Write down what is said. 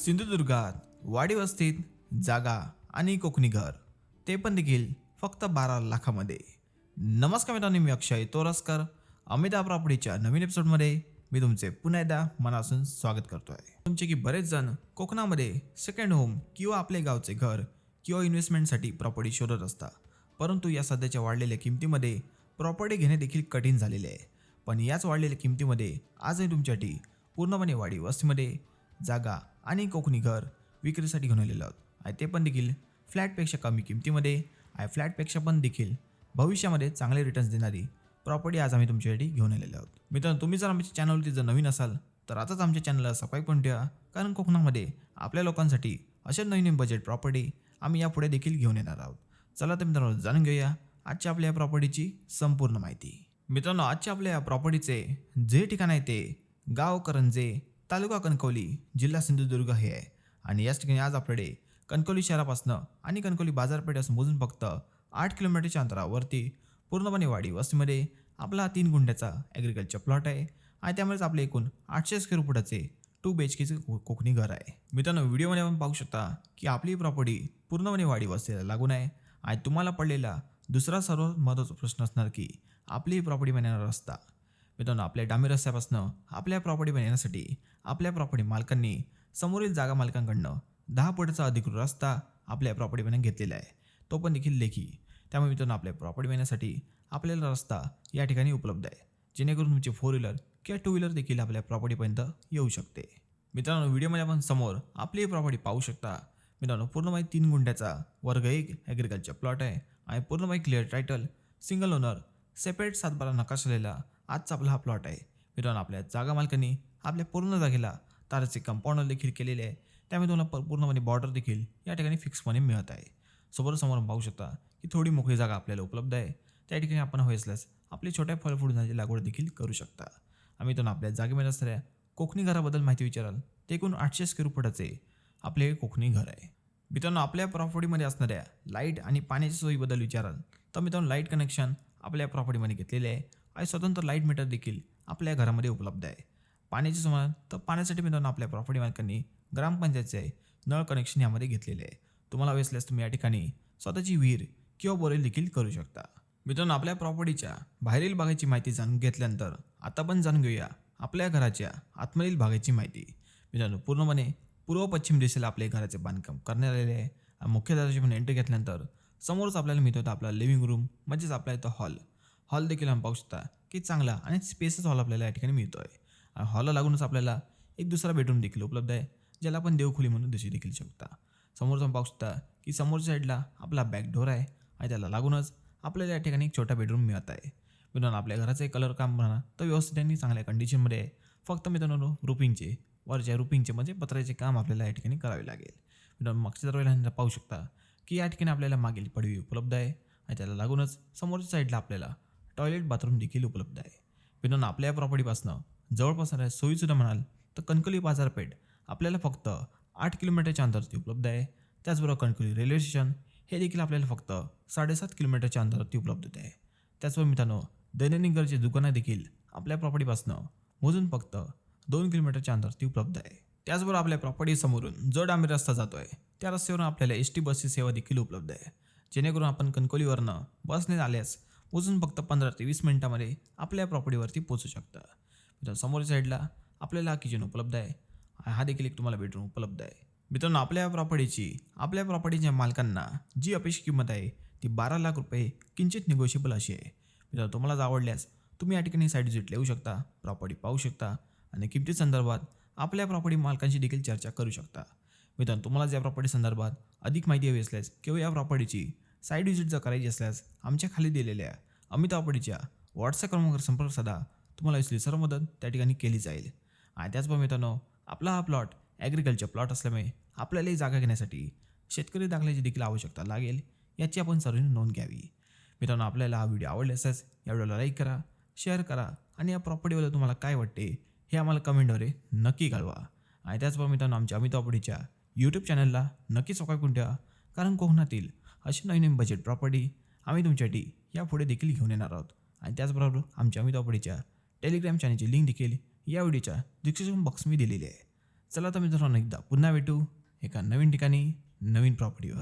सिंधुदुर्गात वाडी वस्तीत जागा आणि कोकणी घर. ते पण देखील फक्त बारा लाखामध्ये. नमस्कार मित्रांनो मी अक्षय तोरसकर. अमिता प्रॉपर्टीच्या नवीन एपिसोडमध्ये मी तुमचे पुन्हा एकदा मनापासून स्वागत करतो आहे तुमचे की बरेच जण कोकणामध्ये सेकंड होम किंवा आपले गावचे घर किंवा इन्व्हेस्टमेंटसाठी प्रॉपर्टी शोधत असता परंतु या सध्याच्या वाढलेल्या किमतीमध्ये प्रॉपर्टी घेणे देखील कठीण झालेले आहे. पण याच वाढलेल्या किमतीमध्ये आजही तुमच्यासाठी पूर्णपणे वाढी वस्तीमध्ये जागा आणि कोकणी घर विक्रीसाठी घेऊन आलेलं आहोत. आणि ते पण देखील फ्लॅटपेक्षा कमी किमतीमध्ये आणि फ्लॅटपेक्षा पण देखील भविष्यामध्ये चांगले रिटर्न्स देणारी प्रॉपर्टी आज आम्ही तुमच्यासाठी घेऊन आलेलो आहोत. मित्रांनो तुम्ही जर आमच्या चॅनलवरती जर नवीन असाल तर आताच आमच्या चॅनलला सफाई पण ठेवा. कारण कोकणामध्ये आपल्या लोकांसाठी अशा नवीन नवीन बजेट प्रॉपर्टी आम्ही यापुढे देखील घेऊन येणार आहोत. चला तर मित्रांनो जाणून घेऊया आजच्या आपल्या या प्रॉपर्टीची संपूर्ण माहिती. मित्रांनो आजच्या आपल्या या प्रॉपर्टीचे जे ठिकाण आहे ते गाव करंजे तालुका कणकवली जिल्हा सिंधुदुर्ग हे आहे. आणि याच ठिकाणी आज आपल्याकडे कणकवली शहरापासनं आणि कणकवली बाजारपेठेपासून मोजून फक्त आठ किलोमीटरच्या अंतरावरती पूर्णपणे वाडी वस्तीमध्ये आपला तीन गुंठ्याचा ॲग्रिकल्चर प्लॉट आहे. आणि त्यामुळेच आपले एकूण आठशे स्क्वेअर फुटाचे टू बी एच केचे कोकणी घर आहे. मित्रांनो व्हिडिओमध्ये आपण पाहू शकता की आपली प्रॉपर्टी पूर्णपणे वाडी वस्तीला लागून आहे. आणि तुम्हाला पडलेला दुसरा सर्वात महत्त्वाचा प्रश्न असणार की आपली प्रॉपर्टी मिळणारा रस्ता मित्रांनो आपल्या डांबी रस्त्यापासनं आपल्या प्रॉपर्टी बनवण्यासाठी आपल्या प्रॉपर्टी मालकांनी समोरील जागा मालकांकडनं दहा फुटाचा अधिकृत रस्ता आपल्या प्रॉपर्टी बनवून घेतलेला आहे. तो पण देखील लेखी. त्यामुळे मित्रांनो आपल्या प्रॉपर्टी बनवण्यासाठी आपल्याला रस्ता या ठिकाणी उपलब्ध आहे. जेणेकरून तुमचे फोर व्हीलर किंवा टू व्हीलर देखील आपल्या प्रॉपर्टीपर्यंत येऊ शकते. मित्रांनो व्हिडिओमध्ये आपण समोर आपली प्रॉपर्टी पाहू शकता. मित्रांनो पूर्णपणे तीन गुंठ्याचा वर्ग एक ॲग्रिकल्चर प्लॉट आहे आणि पूर्णपणे clear title single owner separate सातबारा नकाशलेला आजचा आपला हा प्लॉट आहे. मित्रांनो आपल्या जागा मालकांनी आपल्या पूर्ण जागेला ताराचे कंपाऊंडर देखील केलेले आहे. त्यामुळे तुम्हाला पूर्णपणे बॉर्डर देखील या ठिकाणी फिक्सपणे मिळत आहे. समोरासमोर पाहू शकता की थोडी मोकळी जागा आपल्याला उपलब्ध आहे. त्या ठिकाणी आपण हवे असल्यास आपली छोट्या फळफुडांची लागवड देखील करू शकता. आम्ही तुम्हाला आपल्या जागेमध्ये असणाऱ्या कोकणी घराबद्दल माहिती विचाराल ते एकूण आठशे स्क्वेअर फुटाचे आपले हे कोकणी घर आहे. मित्रांनो आपल्या प्रॉपर्टीमध्ये असणाऱ्या लाइट आणि पाण्याच्या सोयीबद्दल विचाराल तर मित्रांनो लाइट कनेक्शन आपल्या प्रॉपर्टीमध्ये घेतलेले आहे. आणि स्वतंत्र लाइट मीटर देखील आपल्या घरामध्ये उपलब्ध आहे. पाण्याची समान तर पाण्यासाठी मित्रांनो आपल्या प्रॉपर्टी मालकांनी ग्रामपंचायतचे नळ कनेक्शन यामध्ये घेतलेले आहे. तुम्हाला हवे असल्यास तुम्ही या ठिकाणी स्वतःची विहीर किंवा बोरेल देखील करू शकता. मित्रांनो आपल्या प्रॉपर्टीच्या बाहेरील भागाची माहिती जाणून घेतल्यानंतर आता पण जाणून घेऊया आपल्या घराच्या आतमधील भागाची माहिती. मित्रांनो पूर्णपणे पूर्व पश्चिम दिशेला आपल्या घराचे बांधकाम करण्यात आलेले आहे. मुख्य दर्जाची पण एंट्री घेतल्यानंतर समोरच आपल्याला मिळतो होता आपला लिव्हिंग रूम म्हणजेच आपला इथं हॉल हॉल देखील आपण पाहू शकता की चांगला आणि स्पेसच हॉल आपल्याला या ठिकाणी मिळतो आहे आणि हॉलला लागूनच आपल्याला एक दुसरा बेडरूम देखील उपलब्ध आहे ज्याला आपण देवखोली म्हणून दिसू देखील शकता. समोर जाऊन पाहू शकता की समोरच्या साईडला आपला बॅक डोर आहे आणि त्याला लागूनच आपल्याला या ठिकाणी एक छोटा बेडरूम मिळत आहे. मित्रांनो आपल्या घराचं एक कलर काम म्हणा तर व्यवस्थित आणि चांगल्या कंडिशनमध्ये आहे. फक्त मित्रांनो रुपिंगचे वरच्या रुपिंगचे म्हणजे पत्र्याचे काम आपल्याला या ठिकाणी करावे लागेल. मित्रांनो मागच्या दरवाजा पाहू शकता की या ठिकाणी आपल्याला मागील पडवी उपलब्ध आहे आणि त्याला लागूनच समोरच्या साईडला आपल्याला टॉयलेट बाथरूम देखील उपलब्ध आहे. विनोन आपल्या प्रॉपर्टीपासनं जवळपास असणाऱ्या सोयीसुद्धा म्हणाल तर कणकली बाजारपेठ आपल्याला फक्त आठ किलोमीटरच्या अंतरावरती उपलब्ध आहे. त्याचबरोबर कणकली रेल्वे स्टेशन हे देखील आपल्याला फक्त साडेसात किलोमीटरच्या अंतरावरती उपलब्ध आहे. त्याचबरोबर मित्रांनो दैनंदिन गरजे दुकानं देखील आपल्या प्रॉपर्टीपासनं मोजून फक्त दोन किलोमीटरच्या अंतरावरती उपलब्ध आहे. त्याचबरोबर आपल्या प्रॉपर्टीसमोरून जो डांबरी रस्ता जातो आहे त्या रस्त्यावरून आपल्याला एस टी बसची सेवा देखील उपलब्ध आहे. जेणेकरून आपण कणकोलीवरनं बसने आल्यास पोचून फक्त पंधरा ते वीस मिनिटामध्ये आपल्या प्रॉपर्टीवरती पोचू शकता. मित्रांनो समोरच्या साईडला आपल्याला किचन उपलब्ध आहे. हा देखील एक तुम्हाला बेडरूम उपलब्ध आहे. मित्रांनो आपल्या प्रॉपर्टीची आपल्या प्रॉपर्टीच्या मालकांना जी अपेक्षित किंमत आहे ती बारा लाख रुपये किंचित निगोशिएबल अशी आहे. मित्रांनो तुम्हाला जर आवडल्यास तुम्ही या ठिकाणी साईड विजिट येऊ शकता प्रॉपर्टी पाहू शकता आणि किमती संदर्भात आपल्या प्रॉपर्टी मालकांशी देखील चर्चा करू शकता. मित्रांनो तुम्हाला या प्रॉपर्टी संदर्भात अधिक माहिती हवी असल्यास किंवा या प्रॉपर्टीची साईड विजिट जर करायची असल्यास आमच्या खाली दिलेल्या अमित आपडीच्या व्हॉट्सअप क्रमांकावर संपर्क साधा. तुम्हाला इसली सर्व मदत त्या ठिकाणी केली जाईल. आणि त्याचबरोबर मित्रांनो आपला हा प्लॉट ॲग्रिकल्चर प्लॉट असल्यामुळे आपल्यालाही जागा घेण्यासाठी शेतकरी दाखल्याची देखील आवश्यकता लागेल याची आपण सर्वांनी नोंद घ्यावी. मित्रांनो आपल्याला हा व्हिडिओ आवडला असल्यास या व्हिडिओला लाईक करा शेअर करा आणि या प्रॉपर्टीबद्दल तुम्हाला काय वाटते हे आम्हाला कमेंटद्वारे नक्की कळवा. आणि त्याचबरोबर मित्रांनो आमच्या अमित यूट्यूब चॅनलला नक्की सकाळ करून ठेवा कारण कोकणातील अशी नवीन नवीन बजेट प्रॉपर्टी आम्ही तुमच्यासाठी यापुढे देखील घेऊन येणार आहोत. आणि त्याचबरोबर आमच्या अमित प्रॉपर्टीच्या टेलिग्राम चॅनलची लिंक देखील या व्हिडिओच्या डिस्क्रिप्शन बॉक्स मी दिलेली आहे. चला तर मित्रांनो एकदा पुन्हा भेटू एका नवीन ठिकाणी नवीन प्रॉपर्टीवर